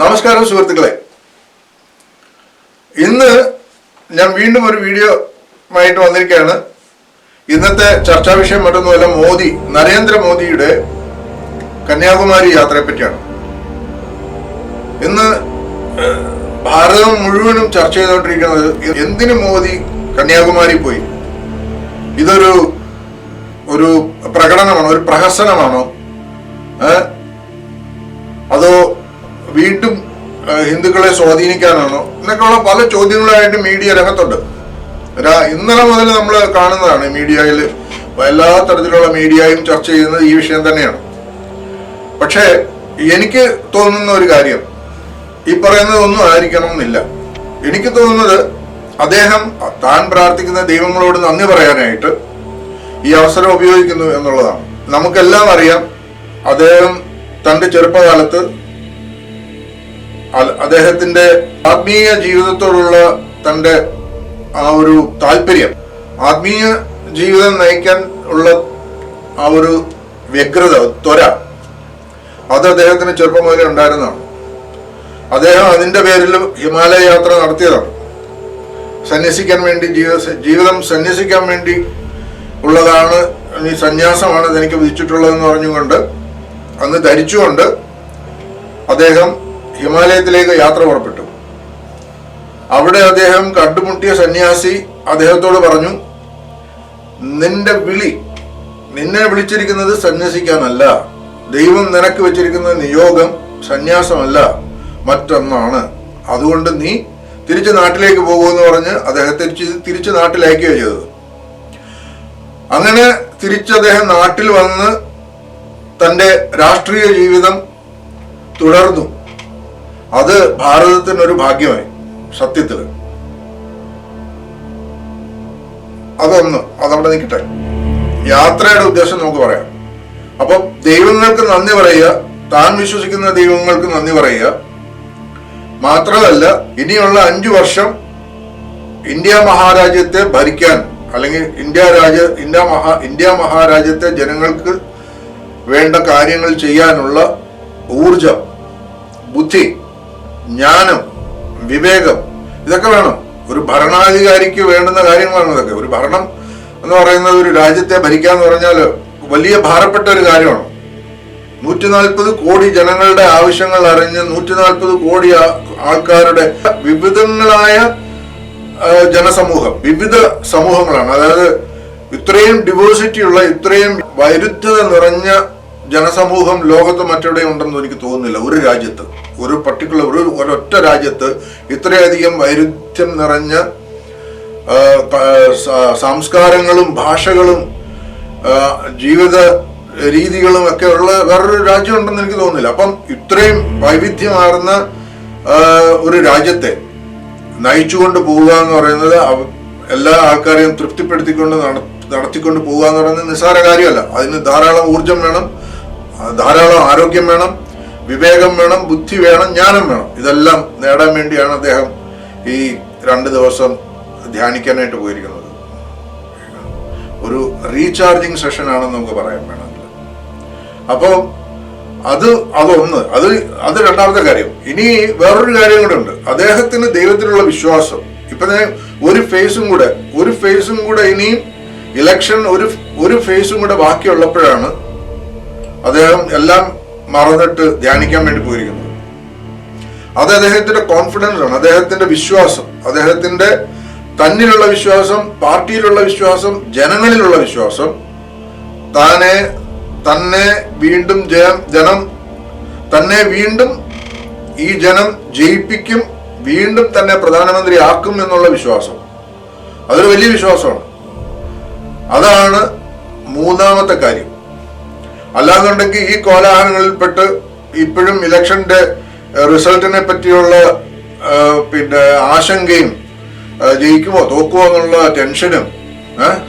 നമസ്കാരം സുഹൃത്തുക്കളെ. ഇന്ന് ഞാൻ വീണ്ടും ഒരു വീഡിയോ ആയിട്ട് വന്നിരിക്കുകയാണ്. ഇന്നത്തെ ചർച്ചാ വിഷയം മറ്റൊന്നുമല്ല മോദി നരേന്ദ്രമോദിയുടെ കന്യാകുമാരി യാത്രയെ പറ്റിയാണ്. ഇന്ന് ഭാരതം മുഴുവനും ചർച്ച ചെയ്തുകൊണ്ടിരിക്കുന്നത് എന്തിനു മോദി കന്യാകുമാരി പോയി? ഇതൊരു ഒരു പ്രകടനമാണോ? ഒരു പ്രഹസനമാണോ? അതോ വീണ്ടും ഹിന്ദുക്കളെ സ്വാധീനിക്കാനാണോ? എന്നൊക്കെയുള്ള പല ചോദ്യങ്ങളായിട്ട് മീഡിയ രംഗത്തുണ്ട്. ഇന്നലെ മുതൽ നമ്മൾ കാണുന്നതാണ് മീഡിയയിൽ എല്ലാ തരത്തിലുള്ള മീഡിയയും ചർച്ച ചെയ്യുന്നത് ഈ വിഷയം തന്നെയാണ്. പക്ഷേ എനിക്ക് തോന്നുന്ന ഒരു കാര്യം ഈ പറയുന്നതൊന്നും ആയിരിക്കണം എന്നില്ല എനിക്ക് തോന്നുന്നത് അദ്ദേഹം താൻ പ്രാർത്ഥിക്കുന്ന ദൈവങ്ങളോട് നന്ദി പറയാനായിട്ട് ഈ അവസരം ഉപയോഗിക്കുന്നു എന്നുള്ളതാണ്. നമുക്കെല്ലാം അറിയാം അദ്ദേഹം തന്റെ ചെറുപ്പകാലത്ത് അദ്ദേഹത്തിന്റെ ആത്മീയ ജീവിതത്തോടുള്ള തന്റെ ആ ഒരു താല്പര്യം. ആത്മീയ ജീവിതം നയിക്കാൻ ഉള്ള ആ ഒരു വ്യഗ്രത ത്വര അത് അദ്ദേഹത്തിന് ചെറുപ്പം മുതലേ ഉണ്ടായിരുന്നതാണ്. അദ്ദേഹം അതിന്റെ പേരിൽ ഹിമാലയ യാത്ര നടത്തിയതാണ്. സന്യസിക്കാൻ വേണ്ടി ജീവിത ജീവിതം സന്യസിക്കാൻ വേണ്ടി ഉള്ളതാണ് ഈ സന്യാസമാണ് എനിക്ക് വിധിച്ചിട്ടുള്ളതെന്ന് പറഞ്ഞുകൊണ്ട് അന്ന് ധരിച്ചുകൊണ്ട് അദ്ദേഹം ഹിമാലയത്തിലേക്ക് യാത്ര പുറപ്പെട്ടു. അവിടെ അദ്ദേഹം കണ്ടുമുട്ടിയ സന്യാസി അദ്ദേഹത്തോട് പറഞ്ഞു നിന്റെ വിളി നിന്നെ വിളിച്ചിരിക്കുന്നത് സന്യസിക്കാനല്ല. ദൈവം നിനക്ക് വെച്ചിരിക്കുന്ന നിയോഗം സന്യാസമല്ല മറ്റൊന്നാണ്. അതുകൊണ്ട് നീ തിരിച്ച് നാട്ടിലേക്ക് പോകുമെന്ന് പറഞ്ഞ് അദ്ദേഹത്തെ തിരിച്ച് തിരിച്ച് നാട്ടിലയക്കുകയോ ചെയ്തത്. അങ്ങനെ തിരിച്ച് അദ്ദേഹം നാട്ടിൽ വന്ന് തന്റെ രാഷ്ട്രീയ ജീവിതം തുടർന്നു. അത് ഭാരതത്തിനൊരു ഭാഗ്യമായി സത്യത്തിൽ അതൊന്ന് അതവിടെ നിൽക്കട്ടെ. യാത്രയുടെ ഉദ്ദേശം നമുക്ക് പറയാം. അപ്പൊ ദൈവങ്ങൾക്ക് നന്ദി പറയുക താൻ വിശ്വസിക്കുന്ന ദൈവങ്ങൾക്ക് നന്ദി പറയുക. മാത്രമല്ല ഇനിയുള്ള അഞ്ചു വർഷം ഇന്ത്യ മഹാരാജ്യത്തെ ഭരിക്കാൻ അല്ലെങ്കിൽ ഇന്ത്യ രാജ്യ ഇന്ത്യ മഹാ ഇന്ത്യ മഹാരാജ്യത്തെ ജനങ്ങൾക്ക് വേണ്ട കാര്യങ്ങൾ ചെയ്യാനുള്ള ഊർജം ബുദ്ധി ജ്ഞാനം വിവേകം ഇതൊക്കെ വേണം. ഒരു ഭരണാധികാരിക്ക് വേണ്ടുന്ന കാര്യങ്ങളാണ് ഇതൊക്കെ. ഒരു ഭരണം എന്ന് പറയുന്നത് ഒരു രാജ്യത്തെ ഭരിക്കുക എന്ന് പറഞ്ഞാൽ വലിയ ഭാരപ്പെട്ട ഒരു കാര്യമാണ്. നൂറ്റി നാൽപ്പത് കോടി ജനങ്ങളുടെ ആവശ്യങ്ങൾ അറിഞ്ഞ് നൂറ്റി നാൽപ്പത് കോടി ആൾക്കാരുടെ വിവിധങ്ങളായ ജനസമൂഹം വിവിധ സമൂഹങ്ങളാണ്. അതായത് ഇത്രയും ഡിവേഴ്സിറ്റി ഉള്ള ഇത്രയും വൈരുദ്ധ്യത നിറഞ്ഞ ജനസമൂഹം ലോകത്ത് മറ്റെവിടെ ഉണ്ടെന്ന് എനിക്ക് തോന്നുന്നില്ല. ഒരു രാജ്യത്ത് ഒരു പർട്ടിക്കുലർ ഒരു ഒരൊറ്റ രാജ്യത്ത് ഇത്രയധികം വൈരുദ്ധ്യം നിറഞ്ഞ സംസ്കാരങ്ങളും ഭാഷകളും ജീവിത രീതികളും ഒക്കെ ഉള്ള വേറൊരു രാജ്യം ഉണ്ടെന്ന് എനിക്ക് തോന്നുന്നില്ല. അപ്പം ഇത്രയും വൈവിധ്യമാർന്ന ഒരു രാജ്യത്തെ നയിച്ചുകൊണ്ട് പോവുക എന്ന് പറയുന്നത് എല്ലാ ആൾക്കാരെയും തൃപ്തിപ്പെടുത്തിക്കൊണ്ട് നട- നടത്തിക്കൊണ്ട് പോകുക എന്ന് പറയുന്നത് നിസ്സാര കാര്യമല്ല. അതിന് ധാരാളം ഊർജം വേണം ധാരാളം ആരോഗ്യം വേണം വിവേകം വേണം ബുദ്ധി വേണം ജ്ഞാനം വേണം. ഇതെല്ലാം നേടാൻ വേണ്ടിയാണ് അദ്ദേഹം ഈ രണ്ട് ദിവസം ധ്യാനിക്കാനായിട്ട് പോയിരിക്കുന്നത്. ഒരു റീചാർജിങ് സെഷൻ ആണെന്ന് നമുക്ക് പറയാൻ വേണമെങ്കിൽ. അപ്പോൾ അത് അതൊന്ന് അത് അത് രണ്ടാമത്തെ കാര്യം. ഇനി വേറൊരു കാര്യം കൂടെ ഉണ്ട്. അദ്ദേഹത്തിന് ദൈവത്തിലുള്ള വിശ്വാസം ഇപ്പൊ ഒരു ഫേസും കൂടെ ഒരു ഫേസും കൂടെ ഇനിയും ഇലക്ഷൻ ഒരു ഒരു ഫേസും കൂടെ ബാക്കിയുള്ളപ്പോഴാണ് അദ്ദേഹം എല്ലാം മറന്നിട്ട് ധ്യാനിക്കാൻ വേണ്ടി പോയിരിക്കുന്നത്. അത് അദ്ദേഹത്തിന്റെ കോൺഫിഡൻസ് ആണ് അദ്ദേഹത്തിന്റെ വിശ്വാസം അദ്ദേഹത്തിന്റെ തന്നിലുള്ള വിശ്വാസം പാർട്ടിയിലുള്ള വിശ്വാസം ജനങ്ങളിലുള്ള വിശ്വാസം താനെ തന്നെ വീണ്ടും ജനം തന്നെ വീണ്ടും ഈ ജനം ജയിപ്പിക്കും വീണ്ടും തന്നെ പ്രധാനമന്ത്രി ആക്കും എന്നുള്ള വിശ്വാസം. അതൊരു വലിയ വിശ്വാസമാണ്. അതാണ് മൂന്നാമത്തെ കാര്യം. അല്ലാന്നുണ്ടെങ്കിൽ ഈ കോലാഹലങ്ങളിൽപ്പെട്ട് ഇപ്പോഴും ഇലക്ഷന്റെ റിസൾട്ടിനെ പറ്റിയുള്ള പിന്നെ ആശങ്കയും ജയിക്കുമോ തോക്കുമോ എന്നുള്ള ടെൻഷനും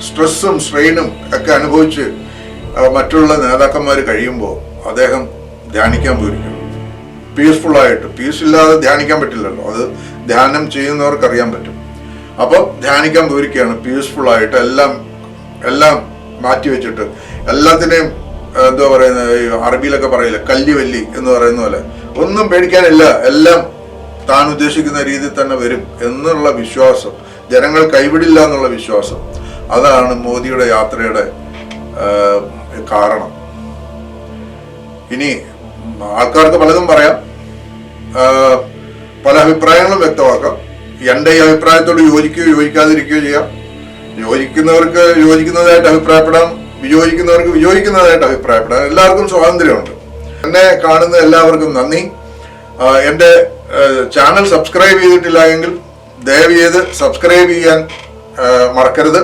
സ്ട്രെസ്സും സ്ട്രെയിനും ഒക്കെ അനുഭവിച്ച് മറ്റുള്ള നേതാക്കന്മാർ കഴിയുമ്പോൾ അദ്ദേഹം ധ്യാനിക്കാൻ പോയിരിക്കും. പീസ്ഫുൾ ആയിട്ട് പീസ് ഇല്ലാതെ ധ്യാനിക്കാൻ പറ്റില്ലല്ലോ. അത് ധ്യാനം ചെയ്യുന്നവർക്ക് അറിയാൻ പറ്റും. അപ്പോൾ ധ്യാനിക്കാൻ പോയിരിക്കുകയാണ് പീസ്ഫുൾ ആയിട്ട് എല്ലാം എല്ലാം മാറ്റി വെച്ചിട്ട്. എല്ലാത്തിനെയും എന്താ പറയുന്നത് അറബിയിലൊക്കെ പറയില്ല കല്ലിവല്ലി എന്ന് പറയുന്ന പോലെ. ഒന്നും പേടിക്കാനില്ല എല്ലാം താൻ ഉദ്ദേശിക്കുന്ന രീതിയിൽ തന്നെ വരും എന്നുള്ള വിശ്വാസം. ജനങ്ങൾ കൈവിടില്ല എന്നുള്ള വിശ്വാസം. അതാണ് മോദിയുടെ യാത്രയുടെ കാരണം. ഇനി ആൾക്കാർക്ക് പലതും പറയാം. പല അഭിപ്രായങ്ങളും വ്യക്തമാക്കാം. എന്റെ ഈ അഭിപ്രായത്തോട് യോജിക്കുകയോ യോജിക്കാതിരിക്കുകയോ ചെയ്യാം. യോജിക്കുന്നവർക്ക് യോജിക്കുന്നതായിട്ട് അഭിപ്രായപ്പെടാം. വിയോജിക്കുന്നവർക്ക് വിയോജിക്കുന്നതായിട്ട് അഭിപ്രായപ്പെടാം. എല്ലാവർക്കും സ്വാതന്ത്ര്യമുണ്ട്. എന്നെ കാണുന്ന എല്ലാവർക്കും നന്ദി. എന്റെ ചാനൽ സബ്സ്ക്രൈബ് ചെയ്തിട്ടില്ല എങ്കിൽ ദയവ് ചെയ്ത് സബ്സ്ക്രൈബ് ചെയ്യാൻ മറക്കരുത്.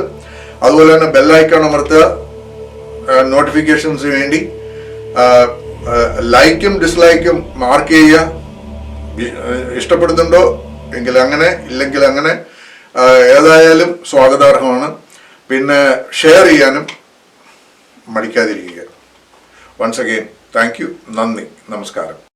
അതുപോലെ തന്നെ ബെല്ലൈക്കൺ അമർത്തുക നോട്ടിഫിക്കേഷൻസിന് വേണ്ടി. ലൈക്കും ഡിസ്ലൈക്കും മാർക്ക് ചെയ്യുക. ഇഷ്ടപ്പെടുന്നുണ്ടോ? എങ്കിൽ അങ്ങനെ ഇല്ലെങ്കിൽ അങ്ങനെ ഏതായാലും സ്വാഗതാർഹമാണ്. പിന്നെ ഷെയർ ചെയ്യാനും മടിക്കാതിരിക്കുക. വൺസ് അഗെയിൻ താങ്ക് യു നന്ദി. നമസ്കാരം.